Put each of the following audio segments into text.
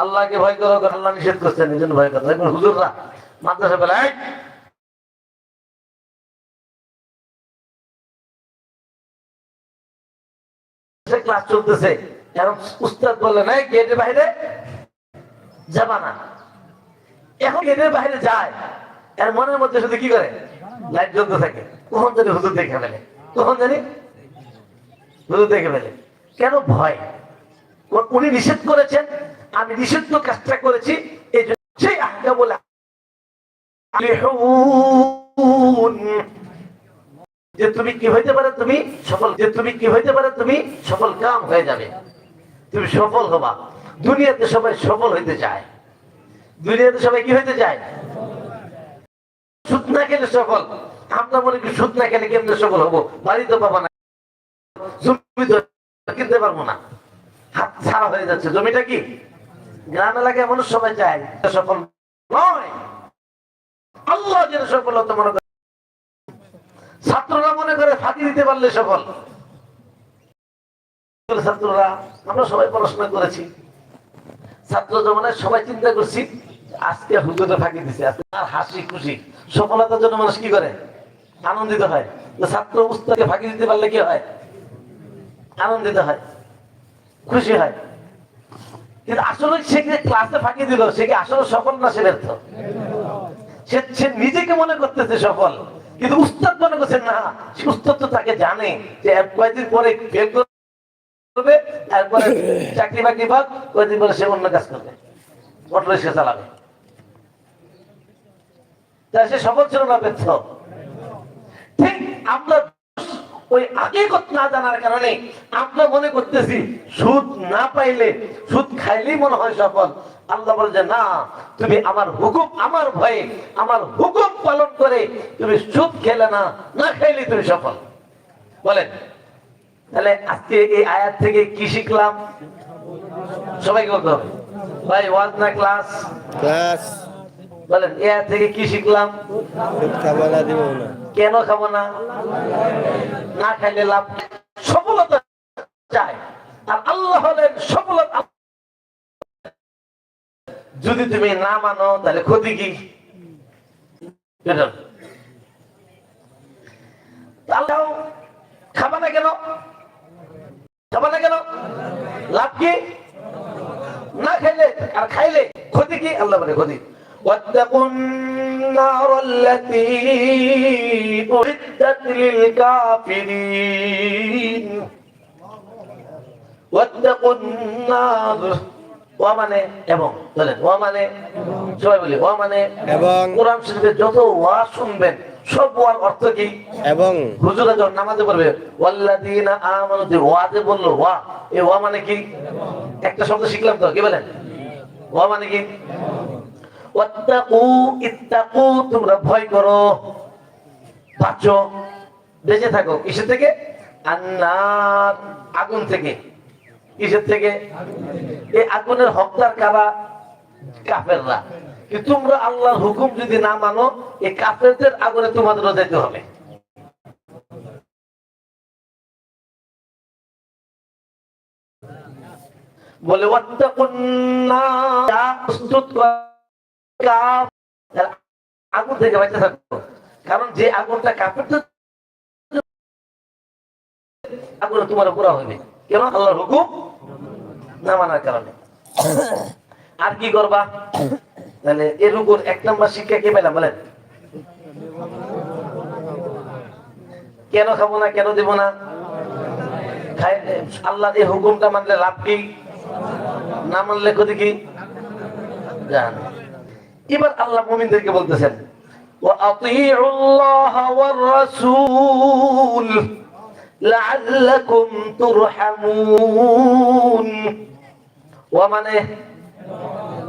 আল্লাহকে ভয় করো আল্লাহ নিষেধ করছেন এই ভয় করো। এখন হুজুররা মাদ্রাসা বলে "এই, সে ক্লাস চলতেছে। উস্তাদ গেটের বাইরে যাবা না। এখন গেটের বাইরে যায়। এর মনের মধ্যে শুধু কি করে? লাইট জ্বলতে থাকে। কখন জানি হুজুর দেখে ফেলে। কখন জানি? হুজুর দেখে ফেলে। কেন ভয়? উনি নিষেধ করেছেন, আমি নিষিদ্ধ কাজটা করেছি, এই জন্য সেই আজ্ঞা বলে যে তুমি কি হইতে পারে তুমি সফল যে তুমি কি হইতে পারে তুমি সফল কাম হয়ে যাবে। তুমি সফল হবা। দুনিয়াতে সবাই সফল হইতে চায়। দুনিয়াতে সবাই কি হইতে চায়? সুদ না খেলে সফল। আমরা মনে করি সুদ না খেলে কেমনে সফল হব? বাড়ি তো পাবা না। কিনতে পারব না। ছাড়া হয়ে যাচ্ছে। জমিটা কি? গ্রাম এলাকায় মানুষ সবাই চায় সফল নয়। আল্লাহ যেন মনে করে। ছাত্ররা মনে করে ফাঁকি দিতে পারলে সফল। ছাত্ররা, আমরা সবাই পড়াশোনা করেছি। ছাত্র জমানায় সবাই চিন্তা করছি, আজকে হুজুরে ফাঁকি দিছে হাসি খুশি। সফলতার জন্য মানুষ কি করে? আনন্দিত হয়। ছাত্র উস্তাদকে ফাঁকি দিতে পারলে কি হয়? আনন্দিত হয়। খুশি হয়। কিন্তু আসলে সে কি ক্লাসে ফাঁকি দিল? সে কি আসলে সফল না সে ব্যর্থ? সে সে নিজেকে মনে করতেছে সফল কিন্তু উস্তাদ মনে করছে না সে উস্তাদ তো তাকে জানে যে কয়েকদিন পরে ফেল করবে তারপরে চাকরি বাকরি পাক কয়েকদিন পরে সে অন্য কাজ করবে অটো রিক্সা চালাবে। তাই সে সফল ছিল না ব্যর্থ? ঠিক আমরা ওই হাকিকত না জানার কারণে আমরা মনে করতেছি, সুদ না পাইলে সুদ খাইলেই মনে হয় সফল। আল্লাহ বলে যে, না, তুমি আমার হুকুম আমার ভয়ে, আমার হুকুম পালন করে তুমি সুদ খেলে না না খাইলে তুমি সফল। বলেন। তাহলে আজকে এই আয়াত থেকে কি শিখলাম? সবাইকে বলতে ভাই, ওয়াজ না ক্লাস? ক্লাস। বলেন এ থেকে কি শিখলাম? কেন খাব না? না খাইলে লাভ সফলতা চাই। আর আল্লাহ হলেন সফলতা। যদি তুমি না মানো তাহলে ক্ষতি কি? আল্লাহ খাবা না কেন? খাবা না কেন? লাভ কি? না খাইলে আর খাইলে ক্ষতি কি? আল্লাহ বলে ক্ষতি। واتقوا النار التي أعدت للكافرين واتقوا النار ওয়া মানে এবং বলেন ওয়া মানে সবাই বলি ওয়া মানে এবং কোরআন শরীফে যত ওয়া শুনবেন সব ওয়ার অর্থ কি এবং হুজুরা যখন নামাজে পড়বে ওয়াল্লাযীনা আমানু যে ওয়াজে বললো ওয়া এই ওয়া মানে কি একটা শব্দ শিখলাম তো কি বলেন ওয়া মানে কি তোমরা ভয় করো। বাঁচো থাকো। কিসের থেকে? আন্নার আগুন থেকে। কিসের থেকে? এই আগুনের হকদার কারা? তোমরা আল্লাহর হুকুম যদি না মানো, এই কাফেরদের আগুনে তোমাদেরও যেতে হবে। বলে প্রস্তুত কর। আগুন থেকে বাঁচতে থাকো কারণ যে আগুনটা আগুনে তোমার পুরা কেন? আল্লাহর হুকুম না মানার কারণে। আর কি করবা? তাহলে এর উপর এক নম্বর শিক্ষা কে পেলাম বলেন? কেন খাব না, কেন দেবো না? আল্লাহর এই হুকুমটা মানলে লাভ কি? না মানলে ক্ষতি কি? জান। এবার আল্লাহ মুমিনদেরকে বলতেছেন وأطيعوا الله والرسول لعلكم ترحمون ومنه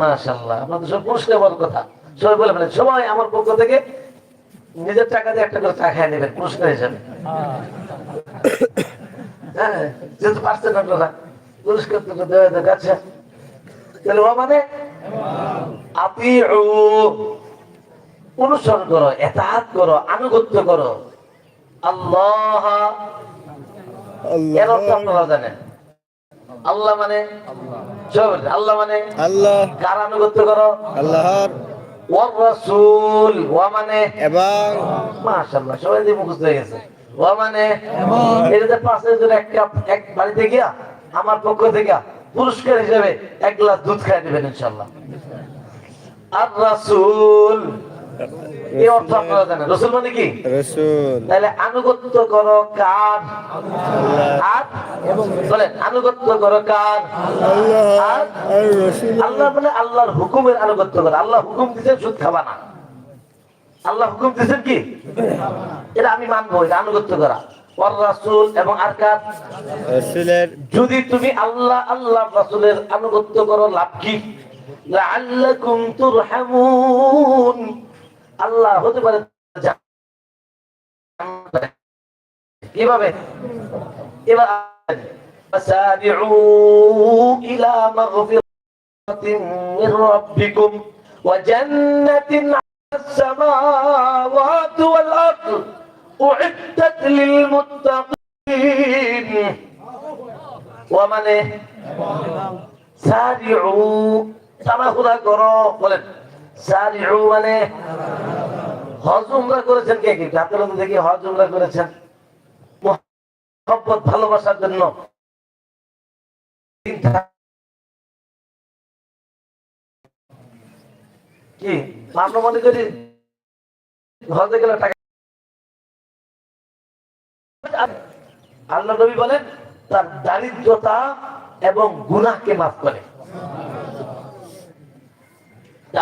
মাশাআল্লাহ আপনাদের সব পুরস্কার বড় কথা সবাই বলে ফেলেন সবাই আমার পক্ষ থেকে নিজের টাকা দিয়ে একটা করে চা খাই নেবেন পুরস্কার হিসাবে হ্যাঁ যেহেতু পারছেন আপনারা পুরস্কার তো দেওয়া দেখ আচ্ছা তাহলে ও মানে আতিউ অনুসরণ করো এতাহাত করো আনুগত্য করো। আল্লাহ এর অর্থ আপনারা জানেন। আল্লাহ মানে আল্লাহ মানে আল্লাহ। কার আনুগত্য করো? আল্লাহর। ওয়ার রাসূল। ওয়া মানে এবং মাশাআল্লাহ সবাই দিয়ে মুখস্থ হয়ে গেছে। ওয়া মানে এটাতে পাঁচ জন এক কাপ এক বাড়িতে গিয়া আমার পক্ষ থেকে পুরস্কার হিসেবে এক গ্লাস দুধ খাই দেবেন ইনশাআল্লাহ। আর রাসূল এই অর্থ আপনারা জানেন। রাসূল মানে কি? রসুল। তাহলে আনুগত্য করো কার? আল্লাহ। আর? বলেন আনুগত্য করো কার? আল্লাহ। আর? আর আল্লাহ বলে আল্লাহর হুকুমের আনুগত্য করো। আল্লাহ হুকুম দিচ্ছেন সুদ খাবা না। আল্লাহ হুকুম দিচ্ছেন কি? এটা আমি মানবো এটা আনুগত্য করা। এবং আর কার রসুলের যদি তুমি আল্লাহ আল্লাহ রাসূলের আনুগত্য করো লাভ কি লাআল্লাকুম তুরহামুন আল্লাহ হতে পারে জান্নাতে। কিভাবে এবার فسارعوا إلى مغفرة من ربكم وجنة على السماوات والأرض উইদ্দাত লিল মুত্তাকিন ওয়া মানে সারিউ তাড়াহুড়া করো, বলেন। মানে হজ উমরা করেছেন কে কে? আপনারা তো দেখি হজ উমরা করেছেন। মহব্বত, ভালোবাসার জন্য। কি? আমরা মনে করি হজে গেলে টাকা আল্লাহ নবী বলেন, তার দারিদ্রতা এবং গুনাহকে মাফ করে।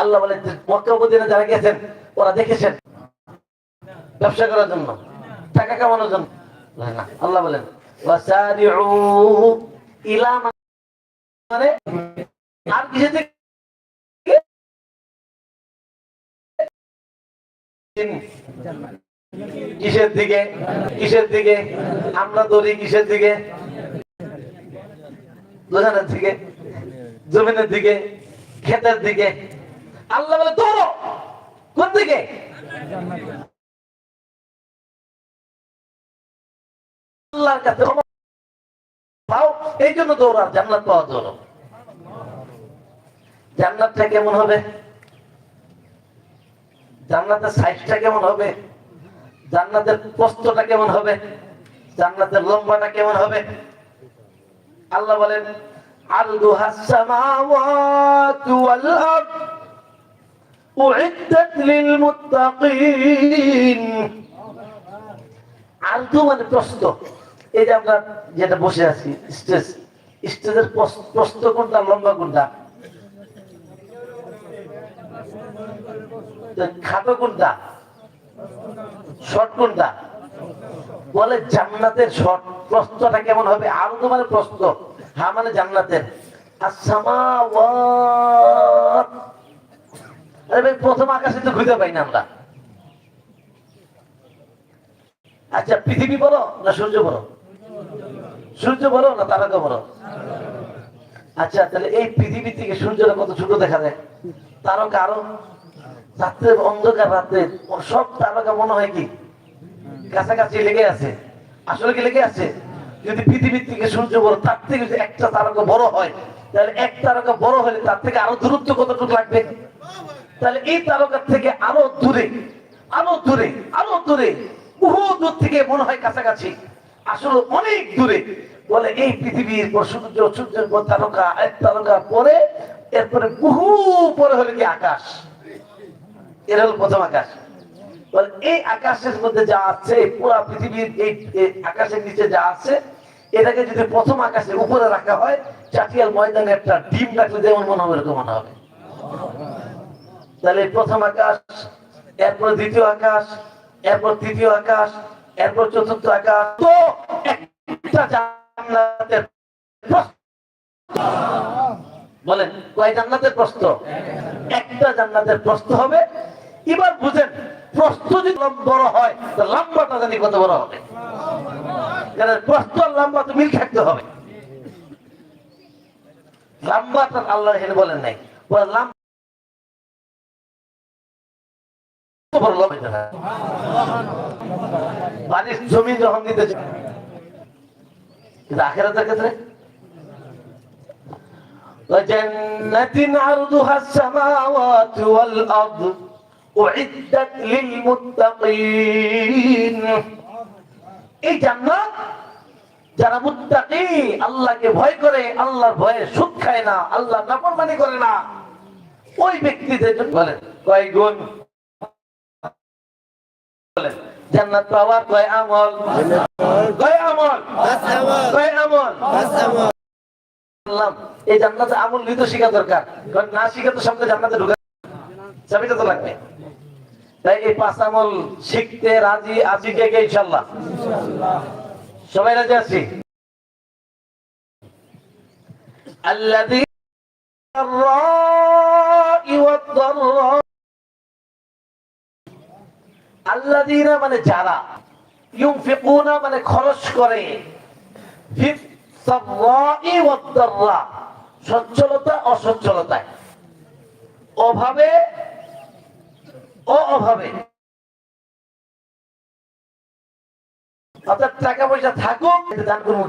আল্লাহ বলেন মক্কা যারা গেছেন, ওরা দেখেছেন ব্যবসা করার জন্য, টাকা কামানোর জন্য। আল্লাহ বলেন মানে আর থেকে কিসের দিকে? কিসের দিকে? আমরা দৌড়ি কিসের দিকে? দোকানের দিকে, জমিনের দিকে, ক্ষেতের দিকে। আল্লাহ বলে দৌড়ো কোন দিকে? আল্লাহর কাছে পাও এই জন্য দৌড়ার জান্নাত পাওয়া দৌড়ো জান্নাতটা কেমন হবে? জান্নাতের সাইজটা কেমন হবে? জান্নাতের প্রস্তটা কেমন হবে? জান্নাতের লম্বাটা কেমন হবে? আল্লাহ বলেন মানে আমরা যেটা বসে আছি, স্টেজ, স্টেজের কোনটা, লম্বা কোনটা? খাটো কোনটা? শর্ট কোনটা? বলে জান্নাতের শর্ট প্রস্তটা কেমন হবে? আরও তো মানে প্রস্ত হ্যাঁ মানে জান্নাতের। প্রথম আকাশে তো খুঁজে পাই না আমরা। আচ্ছা পৃথিবী বড় না সূর্য বড় সূর্য বড় না তারকা বড় আচ্ছা তাহলে এই পৃথিবী থেকে সূর্যটা কত ছোট দেখা যায়? তারকা আরও? রাত্রে অন্ধকার রাত্রে সব তারকা মনে হয় কি? কাছাকাছি লেগে আছে। আসলে কি লেগে আছে? যদি পৃথিবীর থেকে সূর্য বড়, তার থেকে যদি একটা তারকা বড় হয়, তাহলে এক তারকা বড় হলে তার থেকে আরও দূরত্ব কতটুকু লাগবে? তাহলে এই তারকার থেকে আরও দূরে আরও দূরে আরও দূরে, বহু দূর থেকে মনে হয় কাছাকাছি, আসলে অনেক দূরে। বলে এই পৃথিবীর পর সূর্য, সূর্যের পর তারকা, এক তারকা পরে, এরপরে বহু পরে হলে কি আকাশ? এর হল প্রথম আকাশ। এই আকাশের মধ্যে যা আছে, পুরো পৃথিবীর এই আকাশের নিচে যা আছে, এটাকে যদি প্রথম আকাশের উপরে রাখা হয়, চাটিয়াল ময়দানে একটা ডিম রাখলে যেমন মনে হবে, এরকম মনে হবে। তাহলে প্রথম আকাশ, এরপর দ্বিতীয় আকাশ, এরপর তৃতীয় আকাশ, এরপর চতুর্থ আকাশ, তো বলেন, কয় জান্নাতের প্রশ্ন একটা জান্নাতের প্রশ্ন হবে এবার বুঝেন প্রশ্ন যদি লম্বা বড় হয় তো লম্বাটা জানি কত বড় হবে কারণ প্রশ্ন আর লম্বা তো মিল থাকতে হবে লম্বাটা আল্লাহ এখানে বলেন নাই বলে লম্বা বড় লম্বা এটা না। বাড়ির জমি যখন নিতে চায় কিন্তু আখেরাতের ক্ষেত্রে وجنة عرضها السماوات والأرض উইদ্দাত লিল মুত্তাকিন এই জান্নাত যারা মুত্তাকি আল্লাহকে ভয় করে আল্লাহর ভয়ে সুখ খায় না আল্লাহ নাফরমানি করে না ওই ব্যক্তিদের জন্য বলেন কয় গুণ? বলেন জান্নাত পাওয়া কয় আমল? কয় আমল? কয় আমল? এই জান্নাতে আমল নিতে শেখা দরকার। কারণ না শিখে তো সামনে জান্নাতে ঢুকা চাবিটা তো লাগবে তাই এই পাঁচ আমল শিখতে রাজি আছি কে কে ইনশাল্লাহ সবাই রাজি আছি الذي الراء والضراء الذين মানে যারা ইউনফিকুনা মানে খরচ করে ফিস সাররাই ওয়াদ-দাররা সচ্ছলতা অসচ্ছলতায় অভাবে ও অভাবে। অর্থাৎ টাকা পয়সা থাকুক দান করব?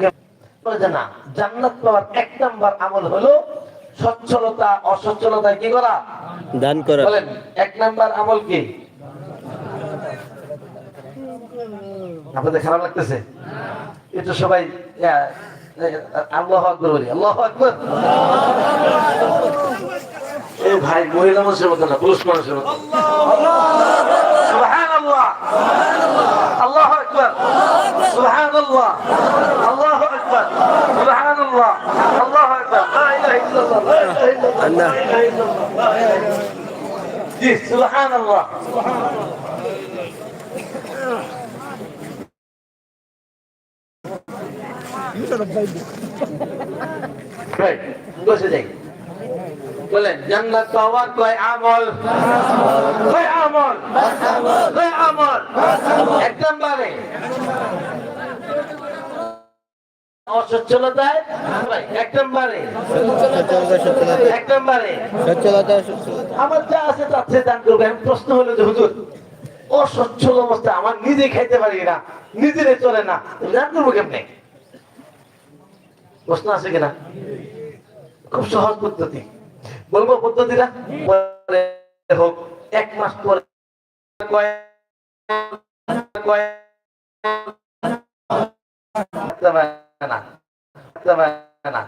বলে যে না জান্নাত পাওয়ার এক নাম্বার আমল হলো সচ্ছলতা অসচ্ছলতায় কি করা? দান করা। বলেন এক নাম্বার আমল কি? আপনাদের খারাপ লাগতেছে? একটু সবাই আল্লাহ আকবর বলি আল্লাহ আকবর। এই ভাই মহিলা মানুষের মতো না পুরুষ মানুষের মতো সুবহান আল্লাহ আল্লাহ আকবর সুবহান আল্লাহ আল্লাহ আকবর সুবহান আল্লাহ আল্লাহ আকবর লা ইলাহা ইল্লাল্লাহ লা ইলাহা ইল্লাল্লাহ লা ইলাহা ইল্লাল্লাহ জি সুবহান আল্লাহ Right. বসে যাই বলেন আমার যা আছে তার চেয়ে দান করব। প্রশ্ন হলো যে, হুজুর, অসচ্ছল অবস্থা, আমার নিজে খাইতে পারি না, নিজেরে চলে না দান করব কেমনে? প্রশ্ন আছে কিনা? খুব সহজ পদ্ধতি। বলব পদ্ধতিটা হোক এক মাস পরে না না